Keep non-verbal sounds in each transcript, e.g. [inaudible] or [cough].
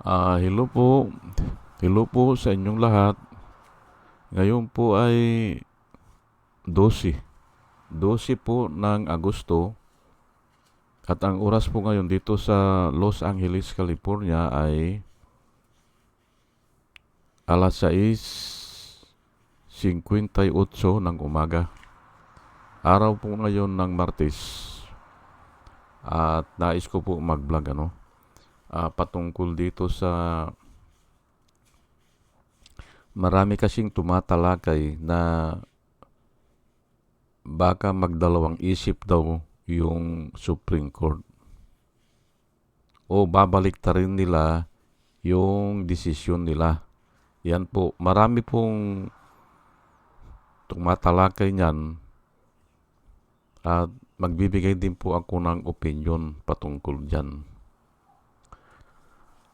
Ah, hello po. Hello po sa inyong lahat. Ngayon po ay 12. 12 po ng Agosto. At ang oras po ngayon dito sa Los Angeles, California ay alas 6.58 ng umaga. Araw po ngayon ng Martes. At nais ko po mag-vlog ano ah, patungkol dito sa marami kasing tumatalakay na baka magdalawang isip daw yung Supreme Court o babalik ta rin nila yung desisyon nila. Yan po, marami pong tumatalakay niyan at magbibigay din po ako ng opinion patungkol dyan.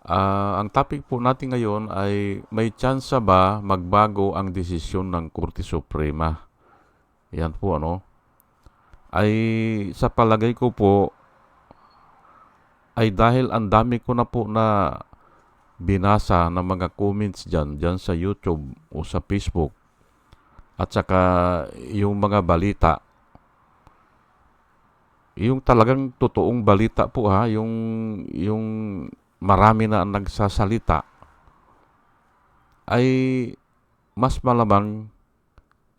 Ah, ang topic po natin ngayon ay may tsansa ba magbago ang desisyon ng Korte Suprema? Yan po ano. Ay sa palagay ko po ay dahil ang dami ko na po na binasa ng mga comments dyan, dyan sa YouTube o sa Facebook at saka yung mga balita yung talagang totoong balita po ha, yung yung marami na ang nagsasalita ay mas malamang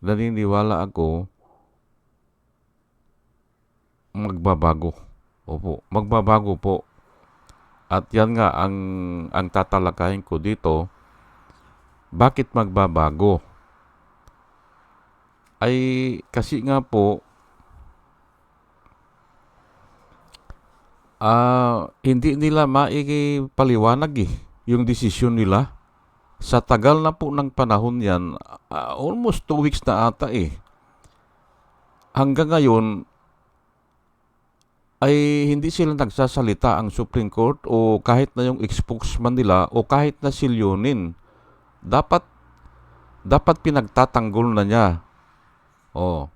naniniwala ako magbabago. Opo, magbabago po. At yan nga ang ang tatalakayin ko dito. Bakit magbabago? Ay kasi nga po ah hindi nila maipaliwanag eh yung desisyon nila. Sa tagal na po ng panahon yan, ah, almost two weeks na ata eh. Hanggang ngayon, ay hindi sila nagsasalita ang Supreme Court o kahit na yung spokesman nila o kahit na silyonin. Dapat, dapat pinagtatanggol na niya. Oh.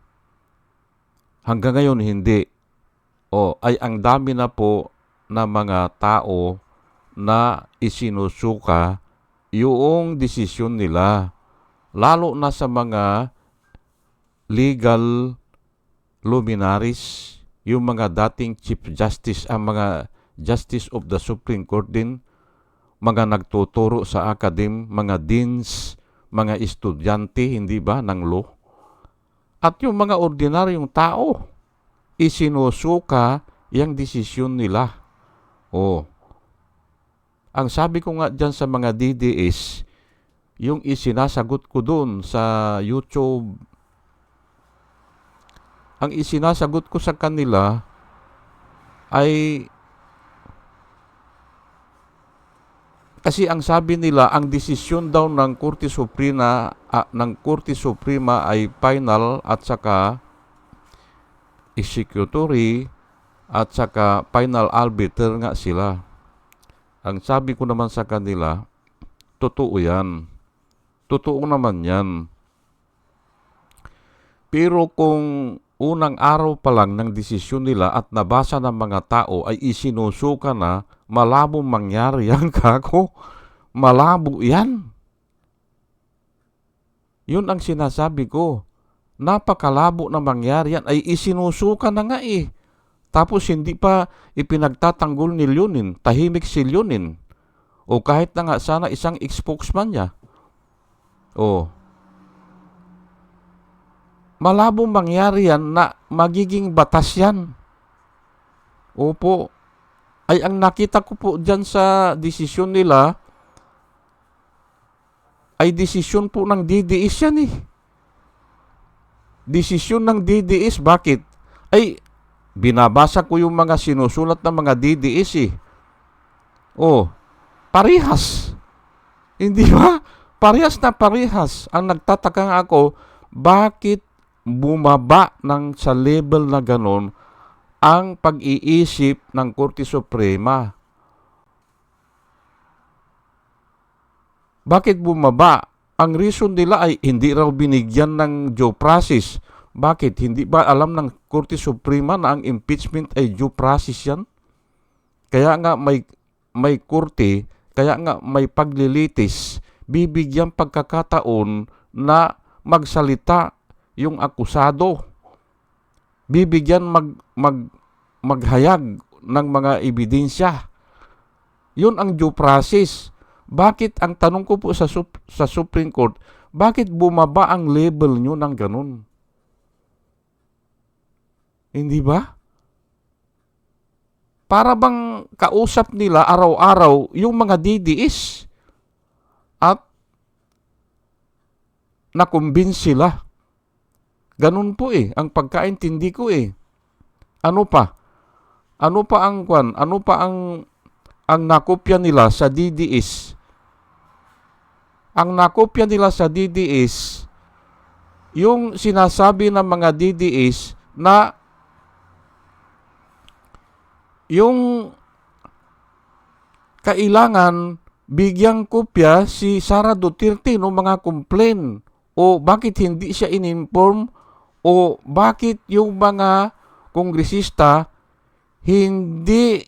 Hanggang ngayon, hindi. O, ay ang dami na po na mga tao na isinusuka yung desisyon nila. Lalo na sa mga legal luminaries, yung mga dating Chief Justice, ang mga Justice of the Supreme Court din, mga nagtuturo sa academe, mga deans, mga estudyante, hindi ba, ng law. At yung mga ordinaryong tao, isinusuka yung desisyon nila. Oh. Ang sabi ko nga dyan sa mga DDS, yung isinasagot ko doon sa YouTube, ang isinasagot ko sa kanila ay kasi ang sabi nila ang desisyon daw ng Korte Suprema ah, ng Korte Suprema ay final at saka executory at saka final arbiter nga sila. Ang sabi ko naman sa kanila, totoo yan. Totoo naman yan. Pero kung unang araw pa lang ng desisyon nila at nabasa ng mga tao ay isinusuka na, malabo mangyari yan [laughs] kako. Malabo yan. Yun ang sinasabi ko napakalabo na mangyari yan ay isinusuka na nga eh. Tapos hindi pa ipinagtatanggol ni Leonin, tahimik si Leonin. O kahit na nga sana isang spokesman niya. O, malabong mangyari yan na magiging batas yan. Opo. Ay ang nakita ko po dyan sa desisyon nila, ay desisyon po ng DDS yan eh desisyon ng DDS. Bakit? Ay, binabasa ko yung mga sinusulat ng mga DDS eh. Oh, parehas. Hindi ba? Parehas na parehas. Ang nagtataka ako, bakit bumaba ng sa level na ganon ang pag-iisip ng Korte Suprema? Bakit bumaba? Ang reason nila ay hindi raw binigyan ng due process. Bakit? Hindi ba alam ng Korte Suprema na ang impeachment ay due process yan? Kaya nga may, may korte, kaya nga may paglilitis, bibigyan pagkakataon na magsalita yung akusado. Bibigyan mag, mag, maghayag ng mga ebidensya. Yun ang due process. Bakit, ang tanong ko po sa, sa Supreme Court, bakit bumaba ang level nyo ng ganun? Hindi ba? Para bang kausap nila araw-araw yung mga DDS at nakumbins sila. Ganun po eh, ang pagkaintindi ko eh. Ano pa? Ano pa ang kwan? Ano pa ang ang nakopya nila sa DDS? Ang nakopya nila sa DDS yung sinasabi ng mga DDS na yung kailangan bigyang kopya si Sara Duterte ng mga complaint o bakit hindi siya in-inform o bakit yung mga kongresista hindi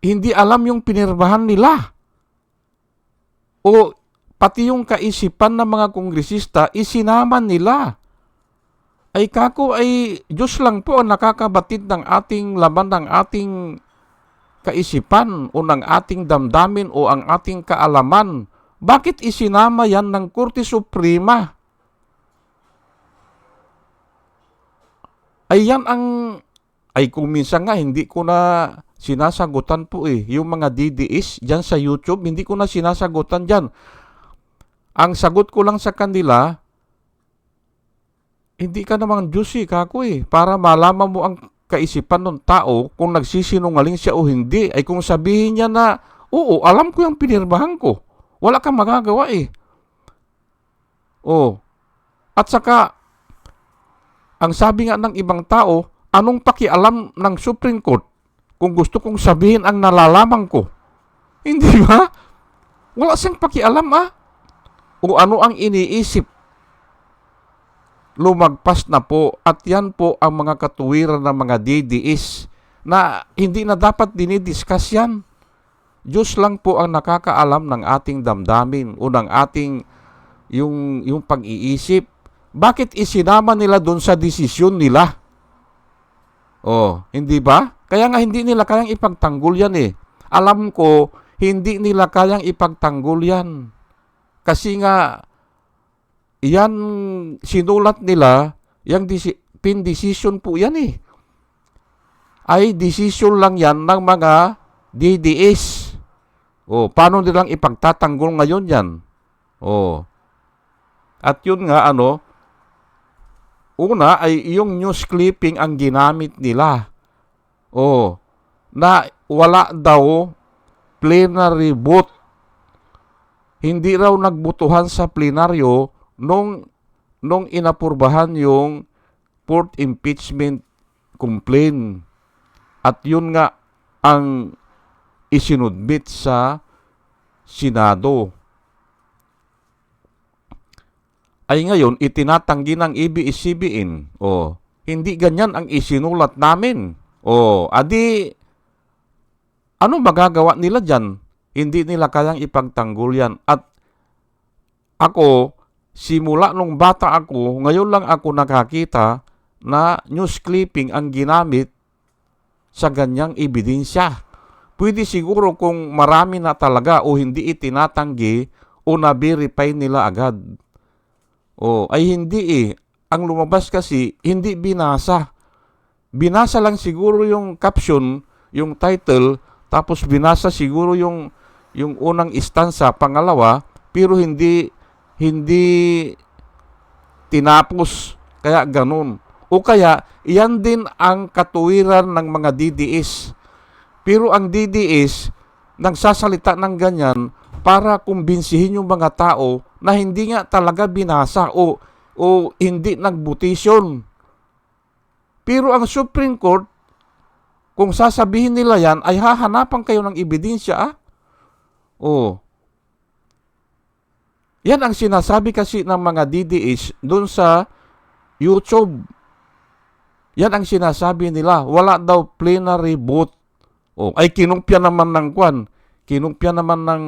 hindi alam yung pinirmahan nila o pati yung kaisipan ng mga kongresista isinama nila ay kako ay Diyos lang po ang nakakabatid ng ating laman ng ating kaisipan o ng ating damdamin o ang ating kaalaman. Bakit isinama yan ng Korte Suprema? Ay yan ang, ay kung minsan nga hindi ko na sinasagutan po eh, yung mga DDS dyan sa YouTube, hindi ko na sinasagutan dyan. Ang sagot ko lang sa kanila, hindi ka namang eh, kako eh. Para malaman mo ang kaisipan ng tao kung nagsisinungaling siya o hindi. Ay kung sabihin niya na, oo, alam ko yung pinirmahan ko. Wala kang magagawa eh. Oh. At saka, ang sabi nga ng ibang tao, anong pakialam ng Supreme Court kung gusto kong sabihin ang nalalaman ko? [laughs] Hindi ba? Wala siyang pakialam ah. O ano ang iniisip lumagpas na po at yan po ang mga katuwiran ng mga DDS na hindi na dapat dinidiscuss yan. Diyos lang po ang nakakaalam ng ating damdamin o ng ating yung, yung pag-iisip. Bakit isinama nila doon sa desisyon nila? Oh, hindi ba? Kaya nga hindi nila kayang ipagtanggol yan eh. Alam ko, hindi nila kayang ipagtanggol yan. Kasi nga, yan sinulat nila, yung desi- pin decision po yan eh. Ay decision lang yan ng mga DDS. O, paano nilang ipagtatanggol ngayon yan? O. At yun nga, ano, una ay yung news clipping ang ginamit nila. O, na wala daw plenary vote. Hindi raw nagbutuhan sa plenaryo nung nung inapurbahan yung fourth impeachment complaint. At yun nga ang isinudbit sa Senado. Ay ngayon, itinatanggi ng ABS-CBN. O, hindi ganyan ang isinulat namin. O, adi, ano magagawa nila dyan? Hindi nila kayang ipagtanggol yan. At ako, simula nung bata ako, ngayon lang ako nakakita na news clipping ang ginamit sa ganyang ebidensya. Pwede siguro kung marami na talaga o hindi itinatanggi o na-verify nila agad. O, ay hindi eh. Ang lumabas kasi, hindi binasa. Binasa lang siguro yung caption, yung title, tapos binasa siguro yung, yung unang istansa, pangalawa, pero hindi hindi tinapos. Kaya ganun. O kaya, iyan din ang katuwiran ng mga DDS. Pero ang DDS, nagsasalita ng ganyan para kumbinsihin yung mga tao na hindi nga talaga binasa o, o hindi nagbutisyon. Pero ang Supreme Court, kung sasabihin nila yan, ay hahanapan kayo ng ebidensya ah. Oh, yan ang sinasabi kasi ng mga DDH doon sa YouTube. Yan ang sinasabi nila. Wala daw plenary vote. O, ay kinumpya naman ng kwan. kinumpya naman ng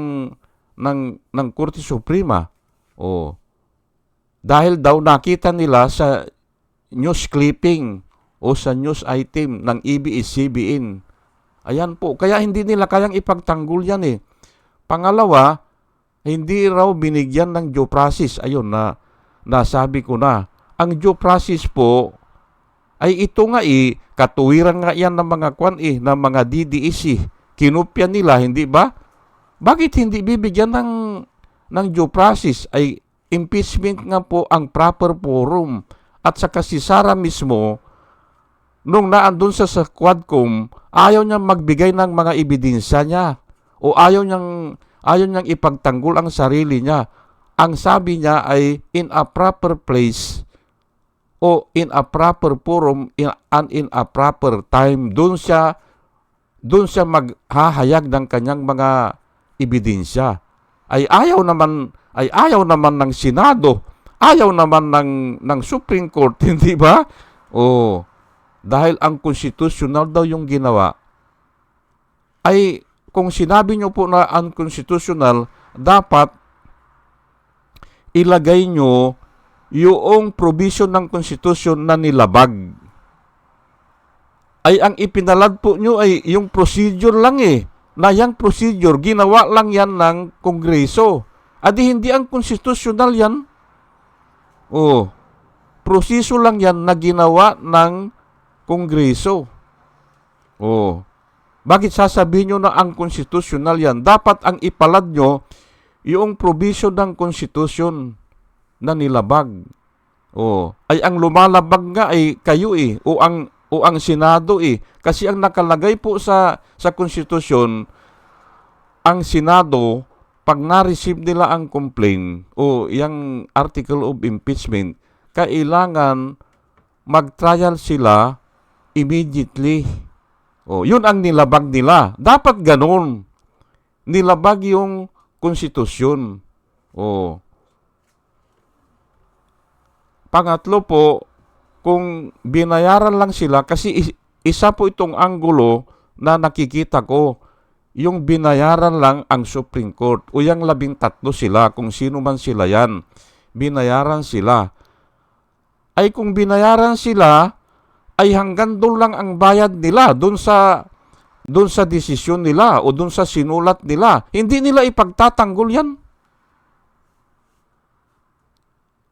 ng ng Korte Suprema. Oh. Dahil daw nakita nila sa news clipping o sa news item ng E ABS-CBN. Ayan po, kaya hindi nila kayang ipagtanggol yan eh. Pangalawa, hindi raw binigyan ng due process. Ayun na, nasabi ko na. Ang due process po, ay ito nga eh, katuwiran nga yan ng mga kwan eh, ng mga DDEC. Kinupya nila, hindi ba? Bakit hindi bibigyan ng, ng due process? Ay impeachment nga po ang proper forum. At saka si Sara mismo, nung naandun sa sa Quadcom, ayaw niyang magbigay ng mga ebidensya niya. O ayaw niyang, ayaw niyang ipagtanggol ang sarili niya. Ang sabi niya ay in a proper place o in a proper forum in, and in a proper time doon siya doon siya maghahayag ng kanyang mga ebidensya ay ayaw naman ay ayaw naman ng Senado ayaw naman ng ng Supreme Court [laughs] hindi ba oh dahil ang constitutional daw yung ginawa ay kung sinabi nyo po na unconstitutional dapat ilagay nyo yung provision ng konstitusyon na nilabag. Ay ang ipinalad po nyo ay yung procedure lang eh. Na yung procedure, ginawa lang yan ng Kongreso. Adi hindi ang konstitusyonal yan. Oh, proseso lang yan na ginawa ng Kongreso. Oh, bakit sasabihin nyo na ang konstitusyonal yan? Dapat ang ipalad nyo yung provision ng konstitusyon na nilabag. O, ay ang lumalabag nga ay kayo eh, o ang o ang Senado eh. Kasi ang nakalagay po sa sa konstitusyon, ang Senado, pag na-receive nila ang complaint o yung article of impeachment, kailangan mag-trial sila immediately. O, yun ang nilabag nila. Dapat ganun. Nilabag yung konstitusyon. O, Pangatlo po, kung binayaran lang sila, kasi isa po itong anggulo na nakikita ko, yung binayaran lang ang Supreme Court o yung labing tatlo sila, kung sino man sila yan, binayaran sila. Ay kung binayaran sila, ay hanggang doon lang ang bayad nila, doon sa doon sa desisyon nila o doon sa sinulat nila. Hindi nila ipagtatanggol yan.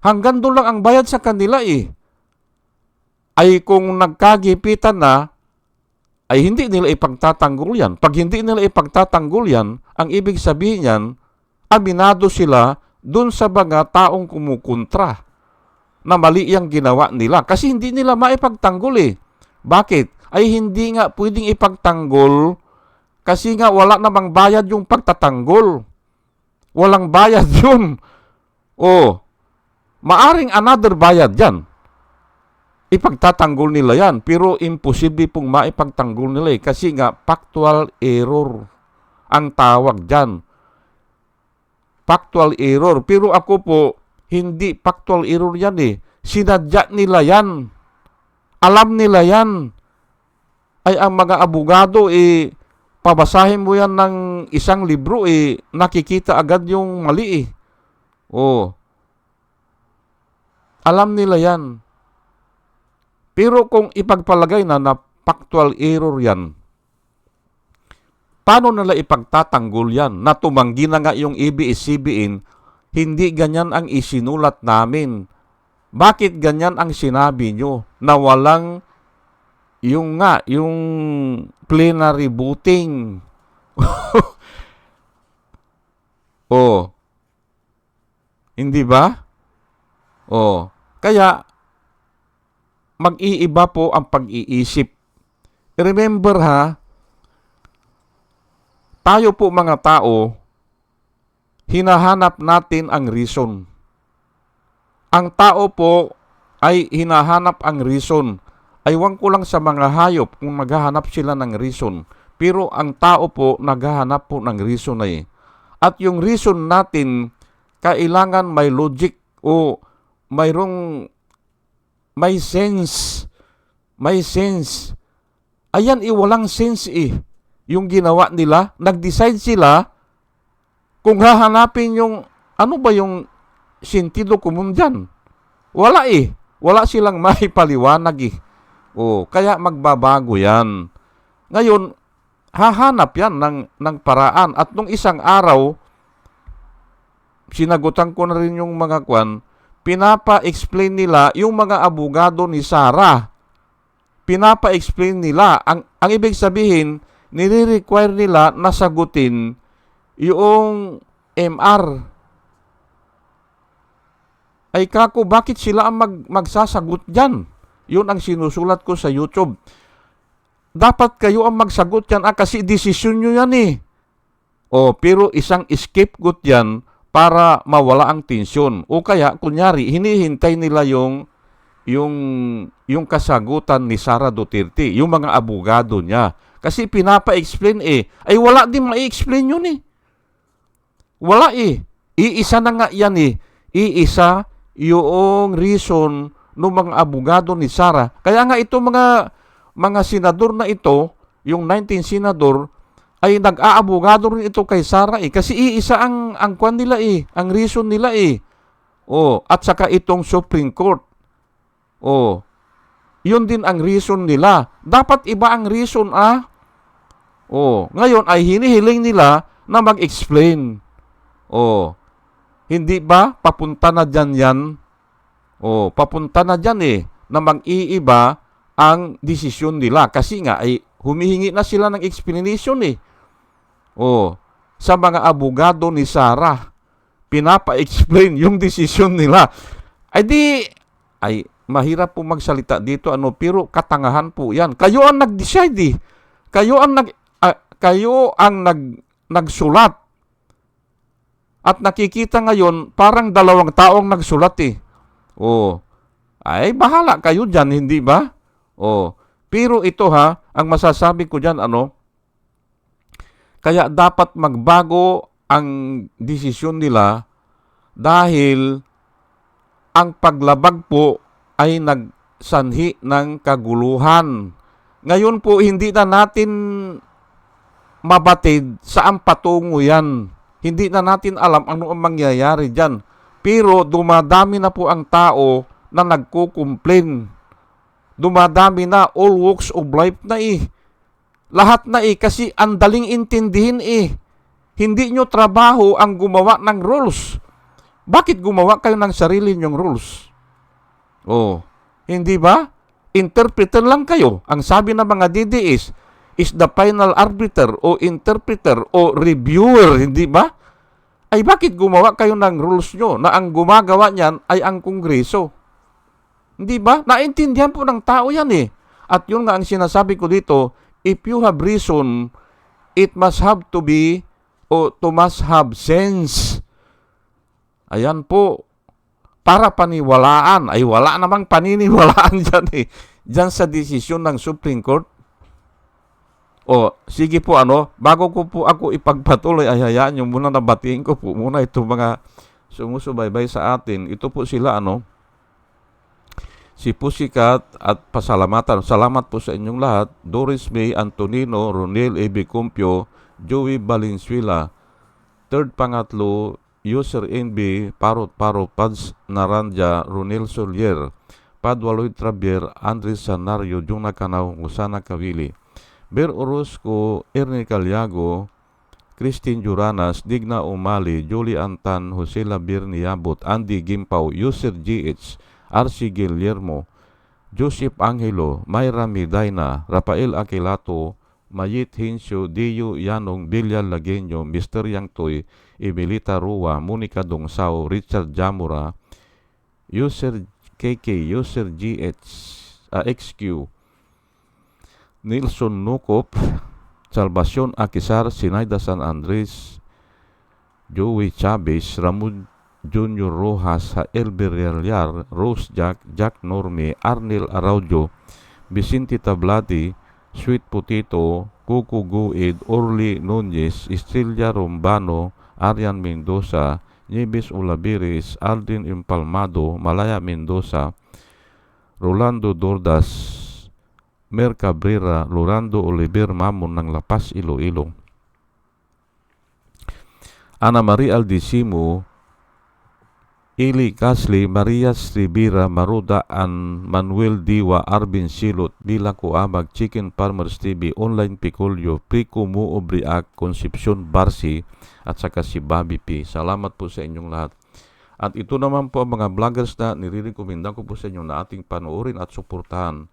Hanggang doon lang ang bayad sa kanila eh. Ay kung nagkagipitan na, ay hindi nila ipagtatanggol yan. Pag hindi nila ipagtatanggol yan, ang ibig sabihin yan, aminado sila doon sa mga taong kumukontra na mali yung ginawa nila. Kasi hindi nila maipagtanggol eh. Bakit? Ay hindi nga pwedeng ipagtanggol kasi nga wala namang bayad yung pagtatanggol. Walang bayad [laughs] yun. Oh, Maaring another bayad yan. Ipagtatanggol nila yan. Pero imposible pong maipagtanggol nila eh. Kasi nga, factual error ang tawag dyan. Factual error. Pero ako po, hindi factual error yan eh. Sinadya nila yan. Alam nila yan. Ay ang mga abogado eh, pabasahin mo yan ng isang libro eh, nakikita agad yung mali eh. Oh, alam nila yan. Pero kung ipagpalagay na na factual error yan, paano nila ipagtatanggol yan? Na tumanggi na nga yung ABS-CBN, hindi ganyan ang isinulat namin. Bakit ganyan ang sinabi nyo na walang yung nga, yung plenary voting? [laughs] oh. Hindi ba? Oh, kaya mag-iiba po ang pag-iisip. Remember ha, tayo po mga tao, hinahanap natin ang reason. Ang tao po ay hinahanap ang reason. Aywan ko lang sa mga hayop kung maghahanap sila ng reason. Pero ang tao po naghahanap po ng reason na eh. At yung reason natin, kailangan may logic o mayroong may sense. May sense. Ayan, eh, walang sense eh. yung ginawa nila. Nag-decide sila kung hahanapin yung, ano ba yung sentido comum dyan? Wala eh. Wala silang [laughs] maipaliwanag eh. O, kaya magbabago yan. Ngayon, hahanap yan ng, ng paraan. At nung isang araw, sinagutan ko na rin yung mga kwan, pinapa-explain nila yung mga abogado ni Sarah. Pinapa-explain nila. Ang, ang ibig sabihin, nire-require nila na sagutin yung MR. Ay kako, bakit sila ang mag, magsasagot dyan? Yun ang sinusulat ko sa YouTube. Dapat kayo ang magsagot yan ah, kasi desisyon nyo yan eh. O, pero isang scapegoat yan para mawala ang tensyon. O kaya, kunyari, hinihintay nila yung yung yung kasagutan ni Sara Duterte, yung mga abogado niya. Kasi pinapa-explain eh. Ay wala din ma-explain yun eh. Wala eh. Iisa na nga yan eh. Iisa yung reason ng mga abogado ni Sara. Kaya nga ito mga mga senador na ito, yung 19 senador, ay nag-aabogado rin ito kay Sara eh. Kasi iisa ang, ang kwan nila eh, ang reason nila eh. Oh, at saka itong Supreme Court. Oh, yun din ang reason nila. Dapat iba ang reason ah. Oh, ngayon ay hinihiling nila na mag-explain. Oh, hindi ba papunta na dyan yan? Oh, papunta na dyan eh, na mag-iiba ang desisyon nila. Kasi nga ay humihingi na sila ng explanation eh. Oh, sa mga abogado ni Sarah, pinapa-explain yung desisyon nila. Ay di, ay mahirap po magsalita dito ano, pero katangahan po yan. Kayo ang nag-decide eh. Kayo ang nag, ah, kayo ang nag, nagsulat. At nakikita ngayon, parang dalawang taong nagsulat eh. Oh, ay bahala kayo dyan, hindi ba? Oh, pero ito ha, ang masasabi ko dyan, ano, kaya dapat magbago ang desisyon nila dahil ang paglabag po ay nagsanhi ng kaguluhan. Ngayon po, hindi na natin mabatid saan patungo yan. Hindi na natin alam ano ang mangyayari dyan. Pero dumadami na po ang tao na nagko-complain. Dumadami na all walks of life na eh. Lahat na eh kasi ang daling intindihin eh. Hindi nyo trabaho ang gumawa ng rules. Bakit gumawa kayo ng sarili nyong rules? Oh, hindi ba? Interpreter lang kayo. Ang sabi ng mga DDS is the final arbiter o interpreter o reviewer, hindi ba? Ay bakit gumawa kayo ng rules nyo na ang gumagawa niyan ay ang kongreso? Hindi ba? Naintindihan po ng tao yan eh. At yun nga ang sinasabi ko dito, if you have reason, it must have to be o to must have sense. Ayan po. Para paniwalaan. Ay wala namang paniniwalaan [laughs] dyan eh. Dyan sa desisyon ng Supreme Court. O, sige po ano, bago ko po ako ipagpatuloy, ay hayaan nyo muna nabatiin ko po muna itong mga sumusubaybay sa atin. Ito po sila ano, si Pusikat at pasalamatan. Salamat po sa inyong lahat. Doris May Antonino, Ronel A.B. Cumpio, Joey Valenzuela. Third pangatlo, User NB, Parot Parot, Pads Naranja, Ronel Solier, Padwaloy Trabier, Andres Sanario, Juna Canaw, Usana Kawili. Ber Orozco, Ernie Calyago, Christine Juranas, Digna Umali, Julie Antan, Jose Labir Niabot, Andy Gimpaw, User GH, RC Guillermo, Joseph Angelo, Mayra Medina, Rafael Aquilato, Mayit Hinsyo, Dio Yanong, Bilyal Lagenyo, Mr. Yang Toy, Emilita Rua, Monica Dongsao, Richard Jamura, User KK, User GH, uh, XQ, Nilson Nukop, Salvacion Akisar, Sinayda San Andres, Joey Chavez, Ramon Junior Rojas, Jael Berrellar, Rose Jack, Jack Norme, Arnel Araujo, Vicente Tablati, Sweet Potato, Cuco Guid, Orly Nunez, Estrella Rombano, Arian Mendoza, Nieves Olaviris, Aldrin Impalmado, Malaya Mendoza, Rolando Dordas, Mer Cabrera, Lorando Oliver Mamon ng Lapas, Iloilo. Ana Maria Aldisimo, Ili Kasli, Maria Rivera, Maruda, and Manuel Diwa, Arvin Silot, Bila Kuamag, Chicken Farmers TV, Online Picolio, Prico Mo Obriak, Concepcion Barsi, at saka si Bobby P. Salamat po sa inyong lahat. At ito naman po ang mga vloggers na nirirekomenda ko po sa inyo na ating panoorin at suportahan.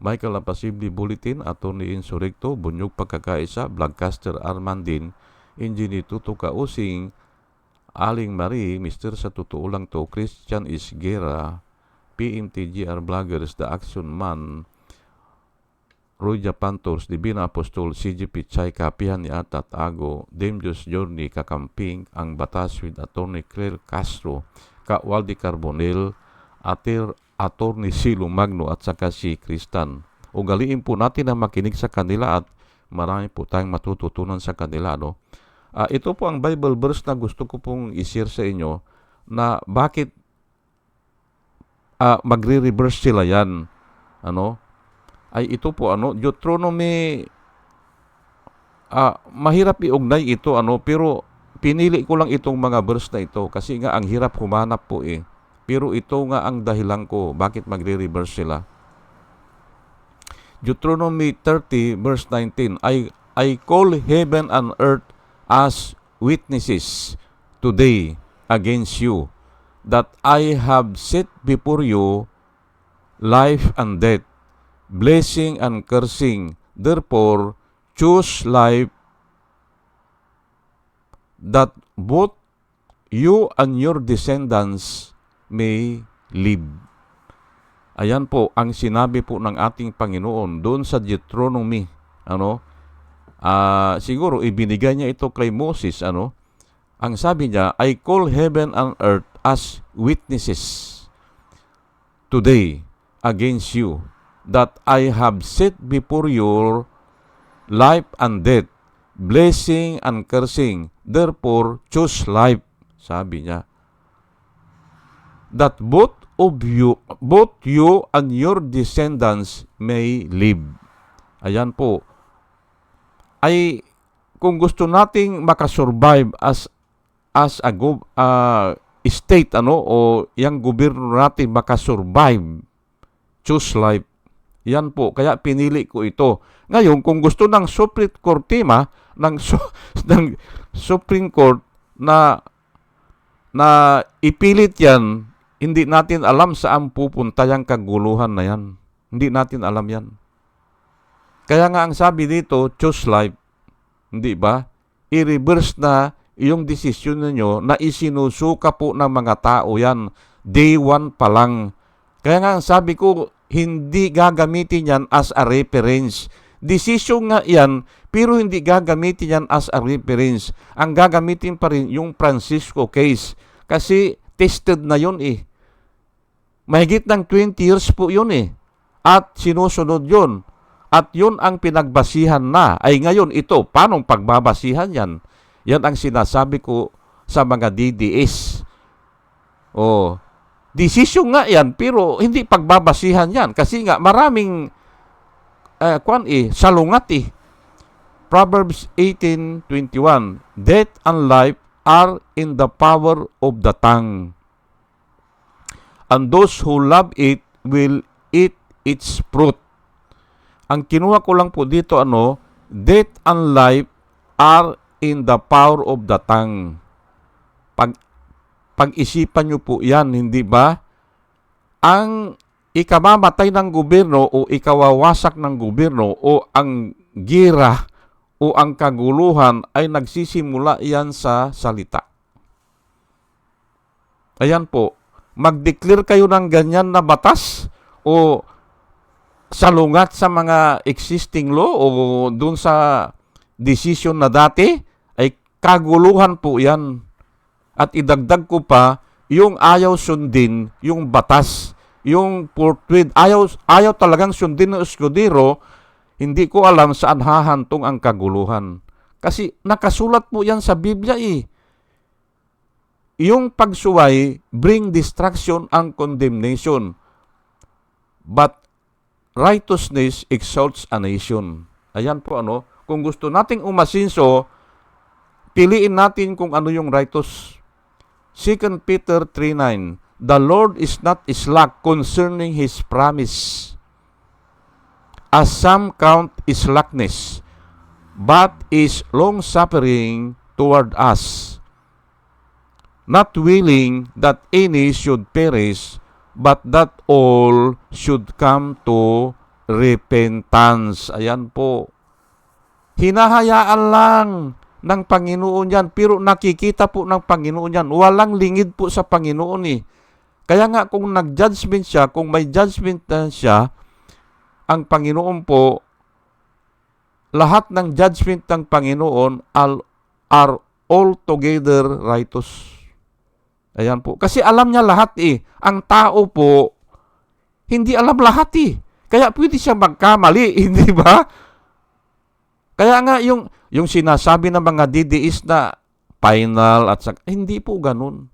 Michael Apasibli Bulletin, Atty. Insurrecto, Bunyog Pagkakaisa, Vlogcaster Armandin, Engineer Tuto Kausing, Aling Marie, Mr. Sa Totoo Lang To, Christian Isgera, PMTGR Vloggers, The Action Man, Roy Japantors, Divina Apostol, CGP Chay, Kapihan ni Atat Ago, Dame Journey, Kakamping, Ang Batas with Attorney Claire Castro, Ka Waldi Carbonel, Atir, Attorney Silo Magno at saka si Kristan. Ugaliin po natin na makinig sa kanila at marami po tayong matututunan sa kanila. No? Ah, ito po ang Bible verse na gusto ko pong i-share sa inyo na bakit ah, magre-reverse sila yan. Ano? Ay ito po ano, Deuteronomy ah, mahirap iugnay ito ano, pero pinili ko lang itong mga verse na ito kasi nga ang hirap humanap po eh. Pero ito nga ang dahilan ko bakit magre-reverse sila. Deuteronomy 30 verse 19, I I call heaven and earth as witnesses today against you that I have set before you life and death, blessing and cursing. Therefore, choose life that both you and your descendants may live. Ayan po ang sinabi po ng ating Panginoon doon sa Deuteronomy. Ano? Ah, siguro ibinigay niya ito kay Moses, ano? Ang sabi niya, I call heaven and earth as witnesses today against you that I have set before your life and death, blessing and cursing. Therefore, choose life, sabi niya. That both of you, both you and your descendants may live. Ayan po. Ay, kung gusto nating makasurvive as as a go, uh, state ano o yang gobyerno natin makasurvive choose life yan po kaya pinili ko ito ngayon kung gusto ng Supreme Court tema ng, [laughs] ng Supreme Court na na ipilit yan hindi natin alam saan pupunta yung kaguluhan na yan hindi natin alam yan kaya nga ang sabi dito choose life hindi ba i-reverse na yung desisyon ninyo na isinusuka po ng mga tao yan day one pa lang. Kaya nga ang sabi ko, hindi gagamitin yan as a reference. Desisyon nga yan, pero hindi gagamitin yan as a reference. Ang gagamitin pa rin yung Francisco case. Kasi tested na yun eh. Mahigit ng 20 years po yun eh. At sinusunod yun. At yun ang pinagbasihan na. Ay ngayon ito, paano pagbabasihan yan? Yan ang sinasabi ko sa mga DDS. Oh, desisyon nga yan, pero hindi pagbabasihan yan. Kasi nga, maraming, uh, kwan eh, salungat eh. Proverbs 18.21 Death and life are in the power of the tongue. And those who love it will eat its fruit. Ang kinuha ko lang po dito ano, death and life are in the power of the tongue. Pag, pag-isipan nyo po yan, hindi ba? Ang ikamamatay ng gobyerno o ikawawasak ng gobyerno o ang gira o ang kaguluhan ay nagsisimula yan sa salita. Ayan po, mag-declare kayo ng ganyan na batas o salungat sa mga existing law o dun sa decision na dati, Kaguluhan po yan. At idagdag ko pa, yung ayaw sundin, yung batas, yung portrait, ayaw, ayaw talagang sundin ng eskudero, hindi ko alam saan hahantong ang kaguluhan. Kasi nakasulat po yan sa Biblia eh. Yung pagsuway, bring distraction and condemnation. But righteousness exalts a nation. Ayan po ano, kung gusto nating umasinso, piliin natin kung ano yung righteous. 2 Peter 3.9 The Lord is not slack concerning His promise, as some count slackness, but is long-suffering toward us, not willing that any should perish, but that all should come to repentance. Ayan po. Hinahayaan lang ng Panginoon yan, pero nakikita po ng Panginoon yan. Walang lingid po sa Panginoon eh. Kaya nga kung nag-judgment siya, kung may judgment siya, ang Panginoon po, lahat ng judgment ng Panginoon are altogether righteous. Ayan po. Kasi alam niya lahat eh. Ang tao po, hindi alam lahat eh. Kaya pwede siya magkamali, [laughs] hindi ba? Kaya nga yung, yung sinasabi ng mga DDS na final at sak- hindi po ganun.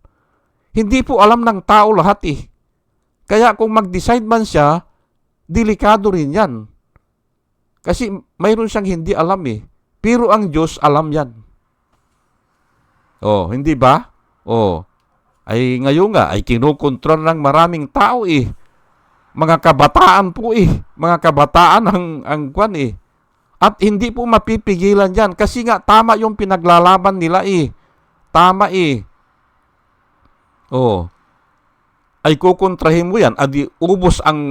Hindi po alam ng tao lahat eh. Kaya kung mag-decide man siya, delikado rin yan. Kasi mayroon siyang hindi alam eh. Pero ang Diyos alam yan. Oh, hindi ba? Oh. Ay ngayon nga ay kinukontrol ng maraming tao eh. Mga kabataan po eh. Mga kabataan ang ang kwan eh. At hindi po mapipigilan yan kasi nga tama yung pinaglalaban nila eh. Tama eh. Oh. Ay kukontrahin mo yan, adi ubos ang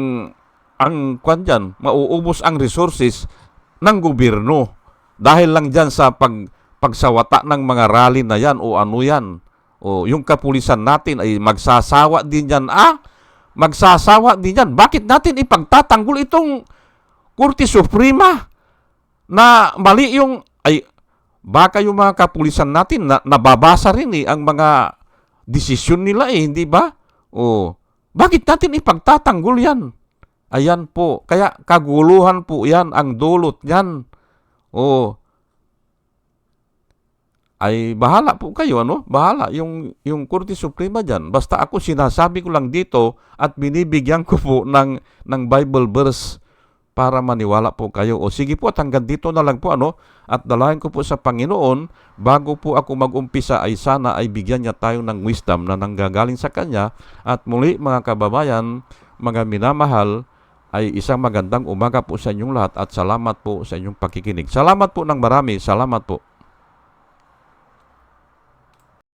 ang kwan dyan, mauubos ang resources ng gobyerno. Dahil lang dyan sa pag, pagsawata ng mga rally na yan o ano yan. O yung kapulisan natin ay magsasawa din yan. Ah, magsasawa din yan. Bakit natin ipagtatanggol itong Korte Suprema na mali yung ay baka yung mga kapulisan natin na nababasa rin eh ang mga desisyon nila eh, hindi ba? O bakit natin ipagtatanggol yan? Ayan po. Kaya kaguluhan po yan ang dulot niyan. O ay bahala po kayo ano? Bahala. Yung yung Korte Suprema diyan basta ako sinasabi ko lang dito at binibigyan ko po ng ng Bible verse para maniwala po kayo. O sige po at hanggang dito na lang po ano? At dalayan ko po sa Panginoon bago po ako magumpisa ay sana ay bigyan niya tayo ng wisdom na nanggagaling sa kanya. At muli mga kababayan mga minamahal ay isang magandang umaga po sa inyong lahat at salamat po sa inyong pakikinig. Salamat po ng marami. Salamat po